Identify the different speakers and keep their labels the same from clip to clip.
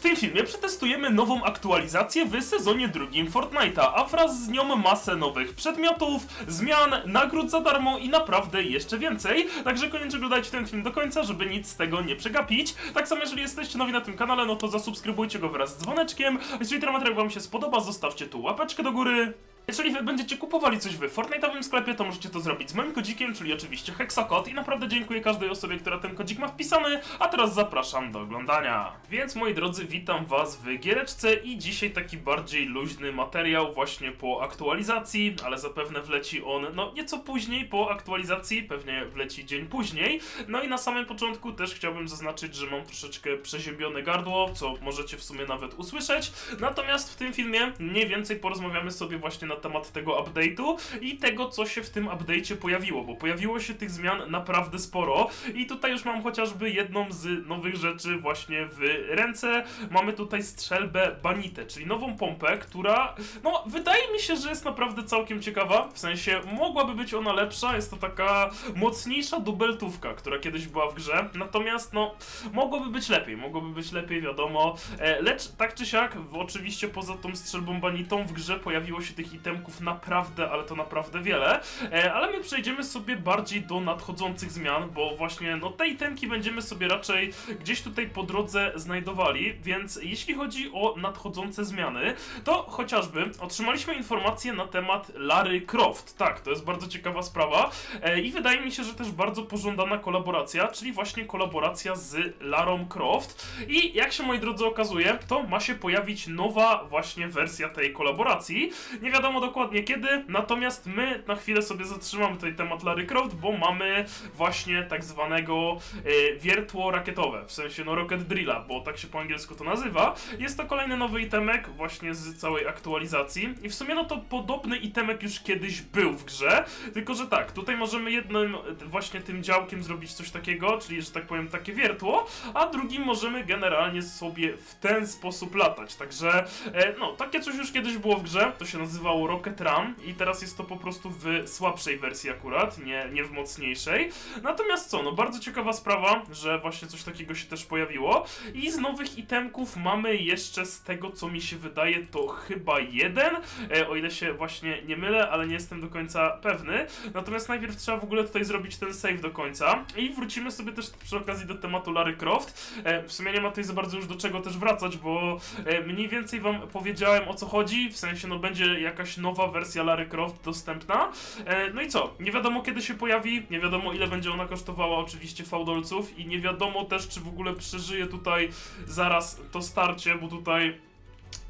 Speaker 1: W tym filmie przetestujemy nową aktualizację w sezonie drugim Fortnite'a, a wraz z nią masę nowych przedmiotów, zmian, nagród za darmo i naprawdę jeszcze więcej. Także koniecznie oglądajcie ten film do końca, żeby nic z tego nie przegapić. Tak samo jeżeli jesteście nowi na tym kanale, no to zasubskrybujcie go wraz z dzwoneczkiem. Jeżeli ten materiał wam się spodoba, zostawcie tu łapeczkę do góry. Jeżeli wy będziecie kupowali coś w Fortnite'owym sklepie, to możecie to zrobić z moim kodzikiem, czyli oczywiście Hexakod i naprawdę dziękuję każdej osobie, która ten kodzik ma wpisany, a teraz zapraszam do oglądania. Więc moi drodzy, witam was w giereczce i dzisiaj taki bardziej luźny materiał właśnie po aktualizacji, ale zapewne wleci on no nieco później po aktualizacji, pewnie wleci dzień później. No i na samym początku też chciałbym zaznaczyć, że mam troszeczkę przeziębione gardło, co możecie w sumie nawet usłyszeć. Natomiast w tym filmie mniej więcej porozmawiamy sobie właśnie na temat tego update'u i tego, co się w tym update'cie pojawiło, bo pojawiło się tych zmian naprawdę sporo. I tutaj już mam chociażby jedną z nowych rzeczy właśnie w ręce. Mamy tutaj strzelbę Banitę, czyli nową pompę, która no wydaje mi się, że jest naprawdę całkiem ciekawa, w sensie mogłaby być ona lepsza, jest to taka mocniejsza dubeltówka, która kiedyś była w grze, natomiast no mogłoby być lepiej, mogłoby być lepiej, wiadomo, e, lecz tak czy siak, oczywiście poza tą strzelbą banitą w grze pojawiło się tych itemków naprawdę, ale to naprawdę wiele, e, ale my przejdziemy sobie bardziej do nadchodzących zmian, bo właśnie no te itemki będziemy sobie raczej gdzieś tutaj po drodze znajdowali, więc jeśli chodzi o nadchodzące zmiany, to chociażby otrzymaliśmy informacje na temat Lary Croft, tak, to jest bardzo ciekawa sprawa. E, i wydaje mi się, że też bardzo pożądana kolaboracja, czyli właśnie kolaboracja z Larą Croft. I jak się moi drodzy okazuje, to ma się pojawić nowa właśnie wersja tej kolaboracji. Nie wiadomo dokładnie kiedy, natomiast my na chwilę sobie zatrzymamy tutaj temat Lary Croft, bo mamy właśnie tak zwanego e, wiertło rakietowe, w sensie no Rocket Drilla, bo tak się po angielsku to nazywa. Jest to kolejny nowy itemek właśnie z całej aktualizacji i w sumie no to podobny itemek już kiedyś był w grze, tylko że tak, tutaj możemy jednym właśnie tym działkiem zrobić coś takiego, czyli że tak powiem takie wiertło, a drugim możemy generalnie sobie w ten sposób latać. Także e, no, takie coś już kiedyś było w grze, to się nazywało Rocket Ram i teraz jest to po prostu w słabszej wersji akurat, nie, nie w mocniejszej. Natomiast co, no bardzo ciekawa sprawa, że właśnie coś takiego się też pojawiło i z nowych itemków mamy jeszcze z tego co mi się wydaje to chyba jeden, e, o ile się właśnie nie mylę, ale nie jestem do końca pewny. Natomiast najpierw trzeba w ogóle tutaj zrobić ten save do końca i wrócimy sobie też przy okazji do tematu Lary Croft. E, w sumie nie ma tutaj za bardzo już do czego też wracać, bo e, mniej więcej wam powiedziałem o co chodzi, w sensie no będzie jakaś nowa wersja Lary Croft dostępna. E, no i co? Nie wiadomo kiedy się pojawi, nie wiadomo ile będzie ona kosztowała oczywiście fałdolców i nie wiadomo też czy w ogóle przeżyje tutaj zaraz to starcie, bo tutaj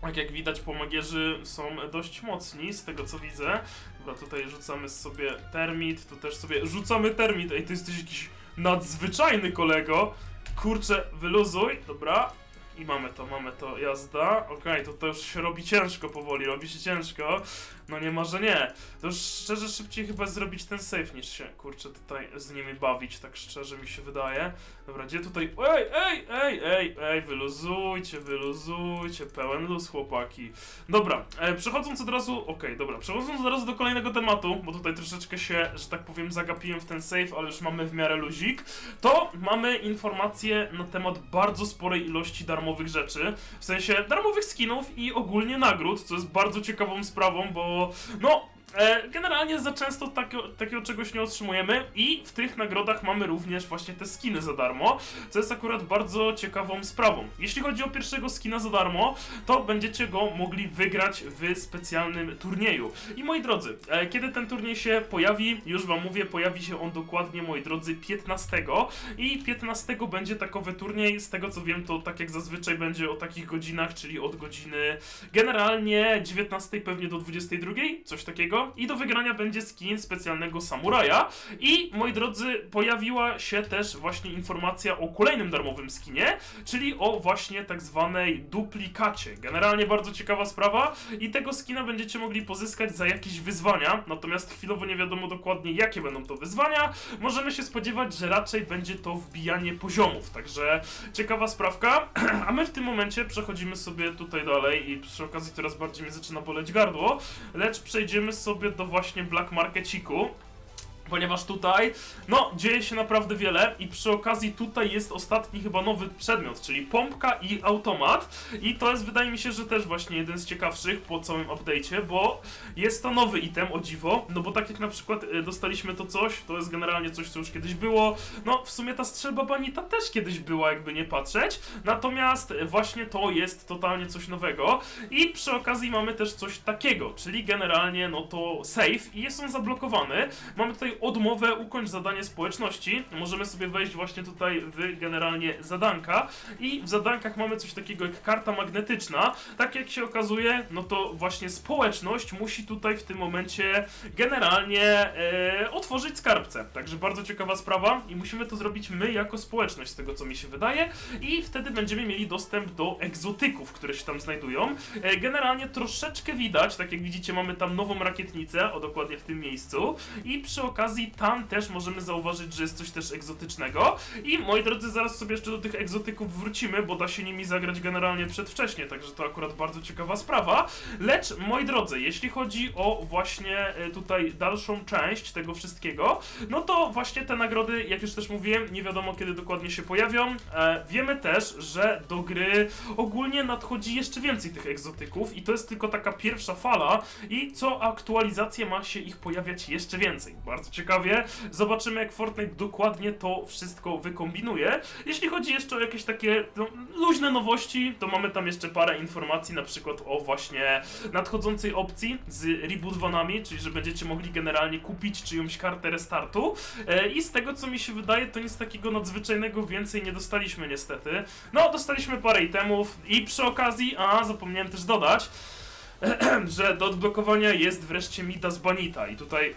Speaker 1: tak jak widać, pomagierzy są dość mocni, z tego co widzę. Dobra, tutaj rzucamy sobie termit, tu też sobie rzucamy termit. Ej, ty jesteś jakiś nadzwyczajny kolego. Kurczę, wyluzuj, dobra. I mamy to, mamy to, jazda. Okej, to, to już się robi ciężko powoli, robi się ciężko. No nie ma, że nie. To już szczerze szybciej chyba zrobić ten save niż się, kurczę, tutaj z nimi bawić, tak szczerze mi się wydaje. Dobra, gdzie tutaj... Ej, ej, ej, ej, ej, wyluzujcie, wyluzujcie, pełen luz, chłopaki. Dobra, e, przechodząc od razu, okej, dobra, przechodząc od razu do kolejnego tematu, bo tutaj troszeczkę się, że tak powiem, zagapiłem w ten save, ale już mamy w miarę luzik, to mamy informacje na temat bardzo sporej ilości darmowych rzeczy, w sensie darmowych skinów i ogólnie nagród, co jest bardzo ciekawą sprawą, bo no, generalnie za często takiego, takiego czegoś nie otrzymujemy i w tych nagrodach mamy również właśnie te skiny za darmo, co jest akurat bardzo ciekawą sprawą. Jeśli chodzi o pierwszego skina za darmo, to będziecie go mogli wygrać w specjalnym turnieju. I moi drodzy, e, kiedy ten turniej się pojawi, już wam mówię, pojawi się on dokładnie, moi drodzy, 15 i 15 będzie takowy turniej, z tego co wiem, to tak jak zazwyczaj będzie o takich godzinach, czyli od godziny generalnie 19 pewnie do 22, coś takiego i do wygrania będzie skin specjalnego samuraja. I moi drodzy, pojawiła się też właśnie informacja o kolejnym darmowym skinie, czyli o właśnie tak zwanej duplikacie. Generalnie bardzo ciekawa sprawa i tego skina będziecie mogli pozyskać za jakieś wyzwania, natomiast chwilowo nie wiadomo dokładnie jakie będą to wyzwania. Możemy się spodziewać, że raczej będzie to wbijanie poziomów, także ciekawa sprawka. A my w tym momencie przechodzimy sobie tutaj dalej i przy okazji coraz bardziej mi zaczyna boleć gardło, lecz przejdziemy sobie do właśnie Black Markeciku. Ponieważ tutaj, no, dzieje się naprawdę wiele i przy okazji tutaj jest ostatni chyba nowy przedmiot, czyli pompka i automat. I to jest, wydaje mi się, że też właśnie jeden z ciekawszych po całym update'cie, bo jest to nowy item, o dziwo, no bo tak jak na przykład y, dostaliśmy to coś, to jest generalnie coś, co już kiedyś było, no w sumie ta strzelba banita też kiedyś była, jakby nie patrzeć, natomiast y, właśnie to jest totalnie coś nowego. I przy okazji mamy też coś takiego, czyli generalnie no to save i jest on zablokowany, mamy tutaj odmowę ukończ zadanie społeczności, możemy sobie wejść właśnie tutaj w generalnie zadanka i w zadankach mamy coś takiego jak karta magnetyczna, tak jak się okazuje, no to właśnie społeczność musi tutaj w tym momencie generalnie e, otworzyć skarbce. Także bardzo ciekawa sprawa i musimy to zrobić my jako społeczność, z tego co mi się wydaje. I wtedy będziemy mieli dostęp do egzotyków, które się tam znajdują. E, generalnie troszeczkę widać, tak jak widzicie, mamy tam nową rakietnicę, o dokładnie w tym miejscu. I przy okazji tam też możemy zauważyć, że jest coś też egzotycznego. I moi drodzy, zaraz sobie jeszcze do tych egzotyków wrócimy, bo da się nimi zagrać generalnie przedwcześnie, także to akurat bardzo ciekawa sprawa. Lecz, moi drodzy, jeśli chodzi o właśnie e, tutaj dalszą część tego wszystkiego, no to właśnie te nagrody, jak już też mówiłem, nie wiadomo kiedy dokładnie się pojawią. E, wiemy też, że do gry ogólnie nadchodzi jeszcze więcej tych egzotyków i to jest tylko taka pierwsza fala i co aktualizacje ma się ich pojawiać jeszcze więcej. Bardzo ciekawie. Zobaczymy jak Fortnite dokładnie to wszystko wykombinuje. Jeśli chodzi jeszcze o jakieś takie no, luźne nowości, to mamy tam jeszcze parę informacji, na przykład o właśnie nadchodzącej opcji z reboot vanami, czyli że będziecie mogli generalnie kupić czyjąś kartę restartu. E, I z tego co mi się wydaje, to nic takiego nadzwyczajnego więcej nie dostaliśmy niestety. No, dostaliśmy parę itemów i przy okazji, a zapomniałem też dodać, że do odblokowania jest wreszcie Midas Banita i tutaj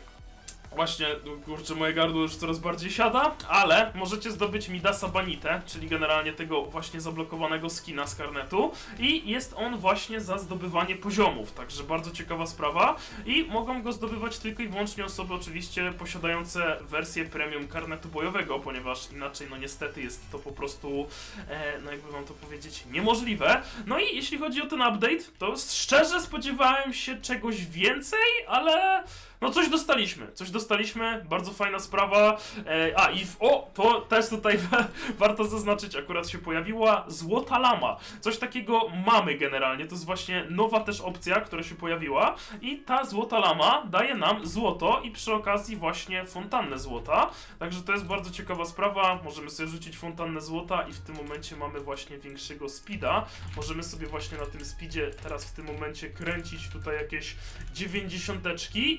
Speaker 1: Właśnie, no, kurczę, moje gardło już coraz bardziej siada, ale możecie zdobyć Midasa Banitę, czyli generalnie tego właśnie zablokowanego skina z karnetu i jest on właśnie za zdobywanie poziomów, także bardzo ciekawa sprawa i mogą go zdobywać tylko i wyłącznie osoby oczywiście posiadające wersję premium karnetu bojowego, ponieważ inaczej no niestety jest to po prostu, e, no jakby wam to powiedzieć, niemożliwe. No i jeśli chodzi o ten update, to szczerze spodziewałem się czegoś więcej, ale... No coś dostaliśmy, coś dostaliśmy, bardzo fajna sprawa. E, a i w, o, to też tutaj warto zaznaczyć, akurat się pojawiła złota lama. Coś takiego mamy generalnie, to jest właśnie nowa też opcja, która się pojawiła i ta złota lama daje nam złoto i przy okazji właśnie fontannę złota. Także to jest bardzo ciekawa sprawa, możemy sobie rzucić fontannę złota i w tym momencie mamy właśnie większego speeda. Możemy sobie właśnie na tym speedzie teraz w tym momencie kręcić tutaj jakieś 90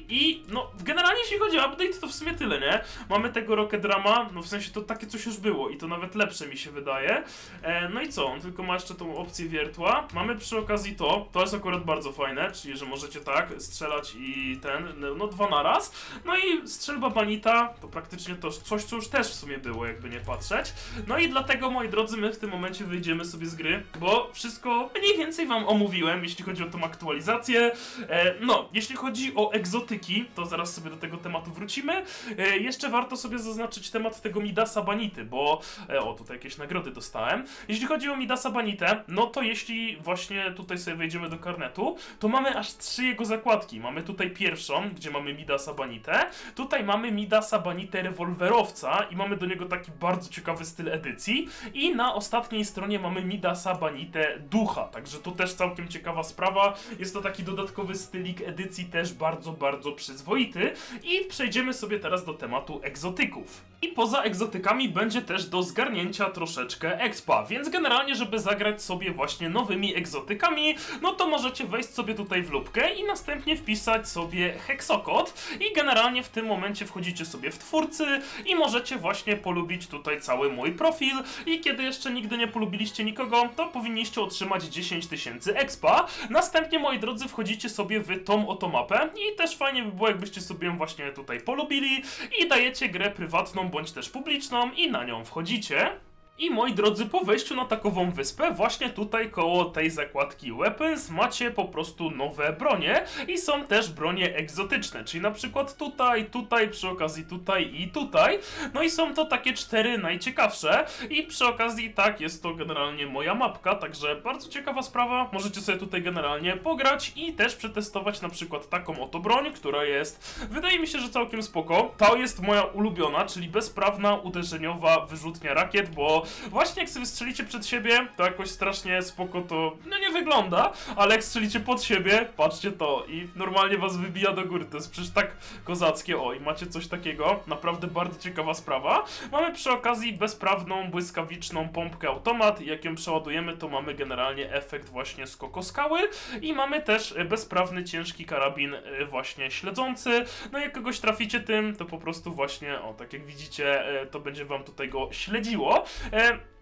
Speaker 1: i no generalnie jeśli chodzi o update to w sumie tyle, nie? Mamy tego Rocket Rama, no w sensie to takie coś już było i to nawet lepsze mi się wydaje. E, no i co, on tylko ma jeszcze tą opcję wiertła. Mamy przy okazji to, to jest akurat bardzo fajne, czyli że możecie tak strzelać i ten, no dwa na raz. No i strzelba banita to praktycznie to coś, co już też w sumie było, jakby nie patrzeć. No i dlatego, moi drodzy, my w tym momencie wyjdziemy sobie z gry, bo wszystko mniej więcej wam omówiłem, jeśli chodzi o tą aktualizację. E, no, jeśli chodzi o egzotyki, to zaraz sobie do tego tematu wrócimy. E, jeszcze warto sobie zaznaczyć temat tego Midasa Banity, bo e, o, tutaj jakieś nagrody dostałem. Jeśli chodzi o Midasa Banitę, no to jeśli właśnie tutaj sobie wejdziemy do karnetu, to mamy aż trzy jego zakładki. Mamy tutaj pierwszą, gdzie mamy Midasa Banitę, tutaj mamy Midasa Banitę rewolwerowca i mamy do niego taki bardzo ciekawy styl edycji i na ostatniej stronie mamy Midasa Banitę ducha, także to też całkiem ciekawa sprawa. Jest to taki dodatkowy stylik edycji też bardzo, bardzo przyzwoity i przejdziemy sobie teraz do tematu egzotyków. I poza egzotykami będzie też do zgarnięcia troszeczkę expa, więc generalnie, żeby zagrać sobie właśnie nowymi egzotykami, no to możecie wejść sobie tutaj w lubkę i następnie wpisać sobie heksokod i generalnie w tym momencie wchodzicie sobie w twórcy i możecie właśnie polubić tutaj cały mój profil i kiedy jeszcze nigdy nie polubiliście nikogo, to powinniście otrzymać 10 tysięcy expa. Następnie, moi drodzy, wchodzicie sobie w tą oto mapę i też fajnie by było, jakbyście sobie ją właśnie tutaj polubili i dajecie grę prywatną bądź też publiczną i na nią wchodzicie. I moi drodzy, po wejściu na takową wyspę, właśnie tutaj koło tej zakładki Weapons macie po prostu nowe bronie i są też bronie egzotyczne, czyli na przykład tutaj, tutaj, przy okazji tutaj i tutaj. No i są to takie cztery najciekawsze i przy okazji tak, jest to generalnie moja mapka, także bardzo ciekawa sprawa. Możecie sobie tutaj generalnie pograć i też przetestować na przykład taką oto broń, która jest, wydaje mi się, że całkiem spoko. To jest moja ulubiona, czyli bezprawna uderzeniowa wyrzutnia rakiet, bo właśnie jak sobie strzelicie przed siebie, to jakoś strasznie spoko to, no nie wygląda, ale jak strzelicie pod siebie, patrzcie to i normalnie was wybija do góry, to jest przecież tak kozackie, o i macie coś takiego, naprawdę bardzo ciekawa sprawa. Mamy przy okazji bezprawną, błyskawiczną pompkę automat. Jak ją przeładujemy, to mamy generalnie efekt właśnie skoko skały. I mamy też e, bezprawny, ciężki karabin e, właśnie śledzący, no jak kogoś traficie tym, to po prostu właśnie, o tak jak widzicie, e, to będzie wam tutaj go śledziło. E,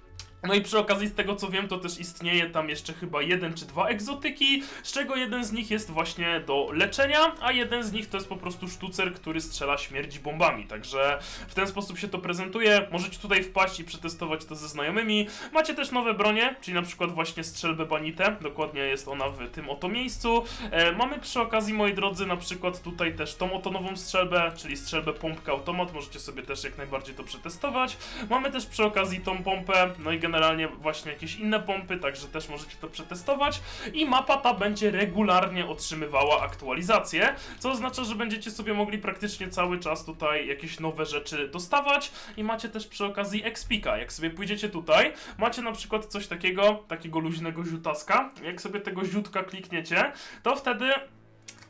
Speaker 1: no i przy okazji z tego co wiem, to też istnieje tam jeszcze chyba jeden czy dwa egzotyki, z czego jeden z nich jest właśnie do leczenia, a jeden z nich to jest po prostu sztucer, który strzela śmierć bombami. Także w ten sposób się to prezentuje. Możecie tutaj wpaść i przetestować to ze znajomymi. Macie też nowe bronie, czyli na przykład właśnie strzelbę banitę. Dokładnie jest ona w tym oto miejscu. E, mamy przy okazji, moi drodzy, na przykład tutaj też tą oto nową strzelbę, czyli strzelbę pompkę automat. Możecie sobie też jak najbardziej to przetestować. Mamy też przy okazji tą pompę, no i generalnie właśnie jakieś inne pompy, także też możecie to przetestować. I mapa ta będzie regularnie otrzymywała aktualizacje, co oznacza, że będziecie sobie mogli praktycznie cały czas tutaj jakieś nowe rzeczy dostawać. I macie też przy okazji Expika. Jak sobie pójdziecie tutaj, macie na przykład coś takiego, takiego luźnego ziutaska. Jak sobie tego ziutka klikniecie, to wtedy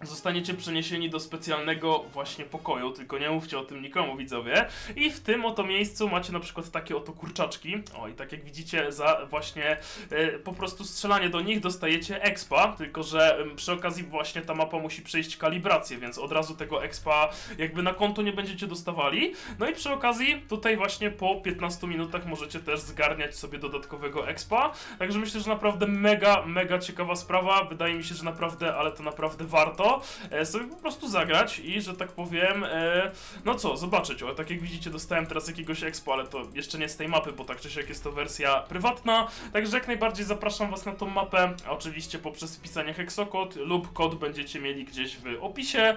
Speaker 1: zostaniecie przeniesieni do specjalnego właśnie pokoju, tylko nie mówcie o tym nikomu, widzowie. I w tym oto miejscu macie na przykład takie oto kurczaczki. O, i tak jak widzicie, za właśnie e, po prostu strzelanie do nich dostajecie expa, tylko że em, przy okazji właśnie ta mapa musi przejść kalibrację, więc od razu tego expa jakby na konto nie będziecie dostawali. No i przy okazji tutaj właśnie po 15 minutach możecie też zgarniać sobie dodatkowego expa. Także myślę, że naprawdę mega, mega ciekawa sprawa. Wydaje mi się, że naprawdę, ale to naprawdę warto e, sobie po prostu zagrać i, że tak powiem, e, no co, zobaczyć. O, tak jak widzicie, dostałem teraz jakiegoś expo, ale to jeszcze nie z tej mapy, bo tak czy siak jest to wersja prywatna. Także jak najbardziej zapraszam Was na tą mapę, a oczywiście poprzez wpisanie heksokod lub kod będziecie mieli gdzieś w opisie.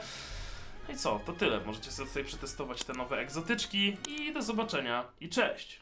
Speaker 1: No i co, to tyle. Możecie sobie przetestować te nowe egzotyczki i do zobaczenia i cześć!